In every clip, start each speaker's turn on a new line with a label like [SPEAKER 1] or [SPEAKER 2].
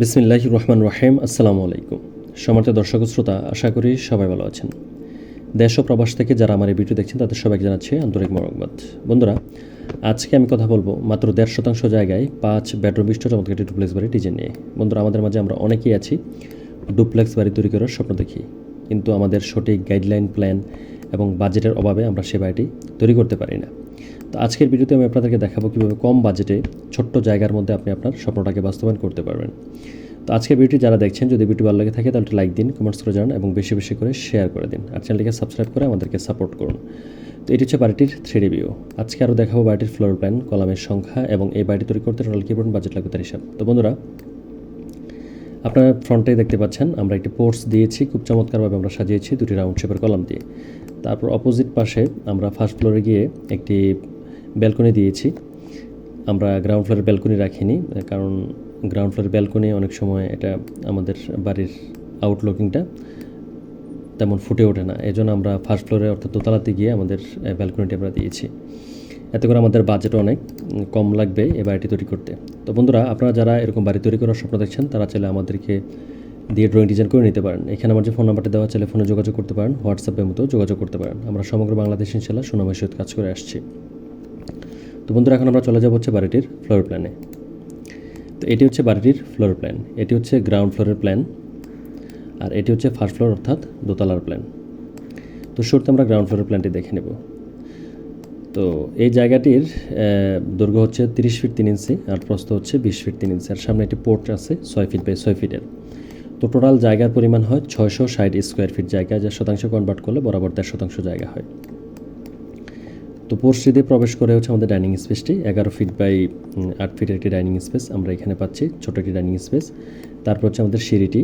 [SPEAKER 1] বিসমিল্লাহ রহমান রাহিম, আসসালামু আলাইকুম। সমার্থ দর্শক শ্রোতা, আশা করি সবাই ভালো আছেন। দেশ ও প্রবাস থেকে যারা আমার এই ভিডিও দেখছেন, তাদের সবাইকে জানাচ্ছি আন্তরিক মরকবাদ বন্ধুরা, আজকে আমি কথা বলব মাত্র দেড় শতাংশ জায়গায় পাঁচ বেডরুম বিশিষ্ট চমৎকার একটি ডুপ্লেক্স বাড়ি ডিজাইন নিয়ে। বন্ধুরা, আমাদের মাঝে আমরা অনেকেই আছি, ডুপ্লেক্স বাড়ি তৈরি করার স্বপ্ন দেখি। কিন্তু আমাদের সঠিক গাইডলাইন, প্ল্যান এবং বাজেটের অভাবে আমরা সে বাড়িটি তৈরি করতে পারি না। তো আজকের ভিডিওতে আমি আপনাদেরকে দেখাবো কীভাবে কম বাজেটে ছোট্ট জায়গার মধ্যে আপনি আপনার স্বপ্নটাকে বাস্তবায়ন করতে পারবেন। তো আজকের ভিডিওটি যারা দেখছেন, যদি ভিডিও ভালো লাগে থাকে, তাহলে লাইক দিন কমেন্টস করে জানান এবং বেশি বেশি করে শেয়ার করে দিন। আর চ্যানেলটিকে সাবস্ক্রাইব করে আমাদেরকে সাপোর্ট করুন। তো এটি হচ্ছে বাড়িটির থ্রি ভিউ আজকে আরও দেখাবো বাড়িটির ফ্লোর প্ল্যান কলামের সংখ্যা এবং এই বাড়িটি তৈরি করতে টোটাল কী পরিমাণ বাজেট লাগবে তার হিসাব। তো বন্ধুরা, আপনারা ফ্রন্টে দেখতে পাচ্ছেন। আমরা একটি পোর্টস দিয়েছি, খুব চমৎকারভাবে আমরা সাজিয়েছি দুটি রাউন্ড শেপের কলাম দিয়ে। তারপর অপোজিট পাশে আমরা ফার্স্ট ফ্লোরে গিয়ে একটি ব্যালকনি দিয়েছি। আমরা গ্রাউন্ড ফ্লোরের ব্যালকনি রাখিনি, কারণ গ্রাউন্ড ফ্লোরের ব্যালকনি অনেক সময় এটা আমাদের বাড়ির আউটলুকিংটা তেমন ফুটে ওঠে না। এই জন্য আমরা ফার্স্ট ফ্লোরে অর্থাৎ দোতলাতে গিয়ে আমাদের ব্যালকনিটি আমরা দিয়েছি। এতে করে আমাদের বাজেট অনেক কম লাগবে এই বাড়িটি তৈরি করতে। তো বন্ধুরা, আপনারা যারা এরকম বাড়ি তৈরি করার স্বপ্ন দেখছেন, তারা চাইলে আমাদেরকে দিয়ে ড্রয়িং ডিজাইন করে নিতে পারেন। এখানে আমার যে ফোন নাম্বারটা দেওয়া চাইলে ফোনে যোগাযোগ করতে পারেন হোয়াটসঅ্যাপের মতো যোগাযোগ করতে পারেন। আমরা সমগ্র বাংলাদেশ ইনশাল্লাহ সুনামের সহিত কাজ করে আসছি। তো বন্ধুরা, এখন আমরা চলে যাব হচ্ছে বাড়িটির ফ্লোর প্ল্যানে তো এটি হচ্ছে বাড়িটির ফ্লোর প্ল্যান এটি হচ্ছে গ্রাউন্ড ফ্লোরের প্ল্যান আর এটি হচ্ছে ফার্স্ট ফ্লোর অর্থাৎ দোতলার প্ল্যান তো শুরুতে আমরা গ্রাউন্ড ফ্লোরের প্ল্যানটি দেখে নেব। তো এই জায়গাটির দৈর্ঘ্য হচ্ছে তিরিশ ফিট তিন ইঞ্চি আর প্রস্থ হচ্ছে বিশ ফিট তিন ইঞ্চি আর সামনে একটি পোর্ট আছে ছয় ফিট বাই ছয় ফিটের তো টোটাল জায়গার পরিমাণ হয় ছয়শো ষাট স্কোয়ার ফিট জায়গা যা শতাংশ কনভার্ট করলে বরাবর দেড় শতাংশ জায়গা হয়। তো দিয়ে প্রবেশ করে হচ্ছে আমাদের ডাইনিং স্পেসটি এগারো ফিট বাই আট ফিটের একটি ডাইনিং স্পেস আমরা এখানে পাচ্ছি, ছোটো একটি ডাইনিং স্পেস তারপর হচ্ছে আমাদের সিঁড়িটি।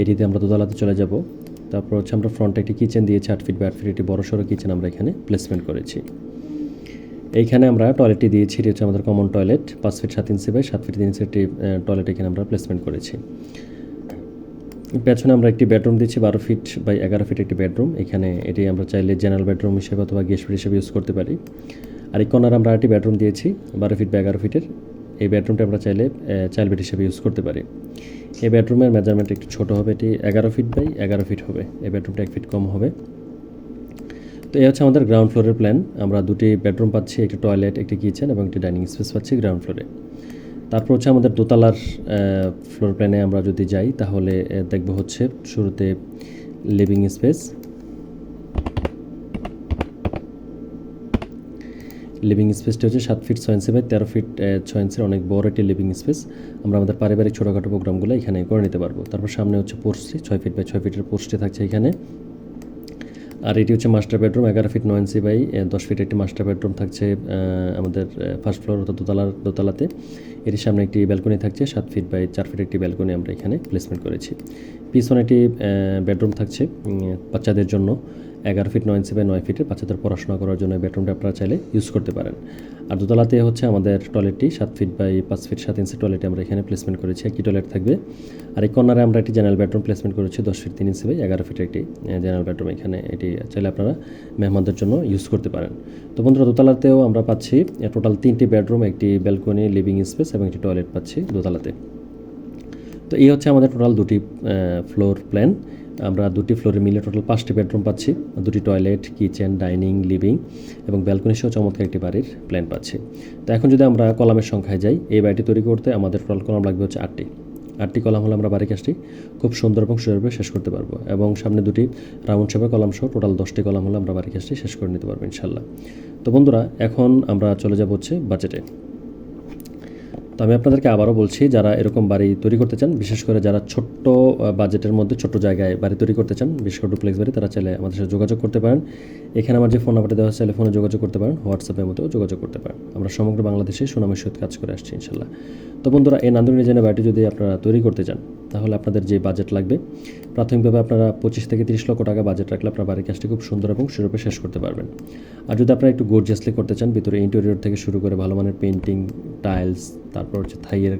[SPEAKER 1] এটিতে আমরা দোতলাতে চলে যাব। তারপর হচ্ছে আমরা ফ্রন্টে একটি কিচেন দিয়েছি, আট ফিট বাই আট ফিট একটি বড় সড়ো কিচেন আমরা এখানে প্লেসমেন্ট করেছি। এইখানে আমরা টয়লেটটি দিয়েছি, এটি হচ্ছে আমাদের কমন টয়লেট পাঁচ ফিট সাত ইঞ্চি বাই সাত ফিট তিন ইঞ্চি একটি টয়লেট এখানে আমরা প্লেসমেন্ট করেছি। পেছনে আমরা একটি বেডরুম দিচ্ছি, বারো ফিট বাই এগারো ফিট একটি বেডরুম এখানে এটি আমরা চাইলে জেনারেল বেডরুম হিসেবে অথবা গেস্ট ফিট হিসেবে ইউজ করতে পারি। আর এই কর্নার আমরা একটি বেডরুম দিয়েছি, বারো ফিট বা এগারো ফিটের এই বেডরুমটা আমরা চাইলে চাইল্ড বেড হিসেবে ইউজ করতে পারি। এই বেডরুমের মেজারমেন্ট একটু ছোটো হবে, এটি এগারো ফিট বাই এগারো ফিট হবে। এই বেডরুমটা এক ফিট কম হবে। তো এই হচ্ছে আমাদের গ্রাউন্ড ফ্লোরের প্ল্যান আমরা দুটি বেডরুম পাচ্ছি, একটি টয়লেট একটি কিচেন এবং একটি ডাইনিং স্পেস পাচ্ছি গ্রাউন্ড ফ্লোরে তারপর হচ্ছে আমাদের দোতলার ফ্লোর প্ল্যানে আমরা যদি যাই, তাহলে দেখব হচ্ছে শুরুতে লিভিং স্পেস লিভিং স্পেসটি হচ্ছে সাত ফিট ছয় ইঞ্চি বাই তেরো ফিট ছয় ইঞ্চির অনেক বড় একটি লিভিং স্পেস আমরা আমাদের পারিবারিক ছোটোখাটো প্রোগ্রামগুলো এখানে করে নিতে পারব। তারপর সামনে হচ্ছে পোস্টটি ছয় ফিট বাই ছয় ফিটের পোস্টটি থাকছে এখানে। আর এটি হচ্ছে মাস্টার বেডরুম এগারো ফিট নয় ইঞ্চি বাই দশ ফিট একটি মাস্টার বেডরুম থাকছে আমাদের ফার্স্ট ফ্লোর অর্থাৎ দোতলার, দোতলাতে। এটির সামনে একটি ব্যালকনি থাকছে, সাত ফিট বাই চার ফিট একটি ব্যালকনি আমরা এখানে প্লেসমেন্ট করেছি। পিছনে একটি বেডরুম থাকছে বাচ্চাদের জন্য। এগারো ফিট, নয় ইঞ্চি বাই নয় ফিটের বাচ্চাদের পড়াশোনা করার জন্য বেডরুমটা আপনারা চাইলে ইউজ করতে পারেন। আর দোতলাতে হচ্ছে আমাদের টয়লেটটি, সাত ফিট বাই পাঁচ ফিট, সাত ইঞ্চি টয়লেট আমরা এখানে প্লেসমেন্ট করেছি, একটি টয়লেট থাকবে। আর এই কর্নারে আমরা একটি জেনারেল বেডরুম প্লেসমেন্ট করেছি, দশ ফিট, তিন ইঞ্চি বাই এগারো ফিট একটি জেনারেল বেডরুম এখানে এটি চাইলে আপনারা মেহমানদের জন্য ইউজ করতে পারেন। তো বন্ধুরা, দোতলাতেও আমরা পাচ্ছি টোটাল তিনটি বেডরুম একটি ব্যালকনি লিভিং স্পেস এবং একটি টয়লেট পাচ্ছি দোতলাতে। তো এই হচ্ছে আমাদের টোটাল দুটি ফ্লোর প্ল্যান আমরা দুটি ফ্লোরে মিলে টোটাল পাঁচটি বেডরুম পাচ্ছি, দুটি টয়লেট কিচেন ডাইনিং লিভিং এবং ব্যালকনি সহ চমৎকার একটি বাড়ির প্ল্যান পাচ্ছি। তো এখন যদি আমরা কলামের সংখ্যায় যাই, এই বাড়িটি তৈরি করতে আমাদের টোটাল কলাম লাগবে হচ্ছে আটটি। আটটি কলাম হলে আমরা বাড়ি কাজটি খুব সুন্দর এবং সুন্দরভাবে শেষ করতে পারব এবং সামনে দুটি রাউন্ড শেপের কলাম সহ টোটাল দশটি কলাম হলে আমরা বাড়ি কাজটি শেষ করে নিতে পারব ইনশাল্লাহ তো বন্ধুরা, এখন আমরা চলে যাব হচ্ছে বাজেটে তো আমি আপনাদেরকে আবারও বলছি, যারা এরকম বাড়ি তৈরি করতে চান, বিশেষ করে যারা ছোট্ট বাজেটের মধ্যে ছোট্ট জায়গায় বাড়ি তৈরি করতে চান, বিশেষ করে ডুপ্লেক্স বাড়ি, তারা চাইলে আমাদের সাথে যোগাযোগ করতে পারেন। এখানে আমার যে ফোন নাম্বারটা দেওয়া চাইলে ফোনে যোগাযোগ করতে পারেন, হোয়াটসঅ্যাপের মতো যোগাযোগ করতে পারেন। আমরা সমগ্র বাংলাদেশে সুনামের সহিত কাজ করে আসছি, ইনশাল্লাহ। তো বন্ধুরা, এই নান্দনী জেনে বাড়িটি যদি আপনারা তৈরি করতে চান, তাহলে আপনাদের যে বাজেট লাগবে, প্রাথমিকভাবে আপনারা পঁচিশ থেকে তিরিশ লক্ষ টাকা বাজেট রাখলে আপনার বাড়ির কাজটি খুব সুন্দর এবং সুরূপে শেষ করতে পারবেন। আর যদি আপনারা একটু গোর্জিয়াসলি করতে চান, ভিতরে ইন্টেরিয়র থেকে শুরু করে ভালো মানের পেন্টিং টাইলস তারপর হচ্ছে থাইয়ের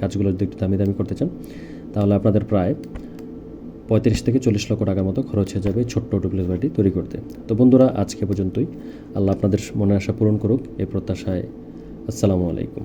[SPEAKER 1] কাজগুলো যদি একটু দামি দামি করতে চান, তাহলে আপনাদের প্রায় পঁয়ত্রিশ থেকে চল্লিশ লক্ষ টাকার মতো খরচ হয়ে যাবে ছোট্ট ডুপ্লেক্স বাড়িটি তৈরি করতে। তো বন্ধুরা, আজকে পর্যন্তই। আল্লাহ আপনাদের মনে আশা পূরণ করুক। এই প্রত্যাশায় আসসালামু আলাইকুম।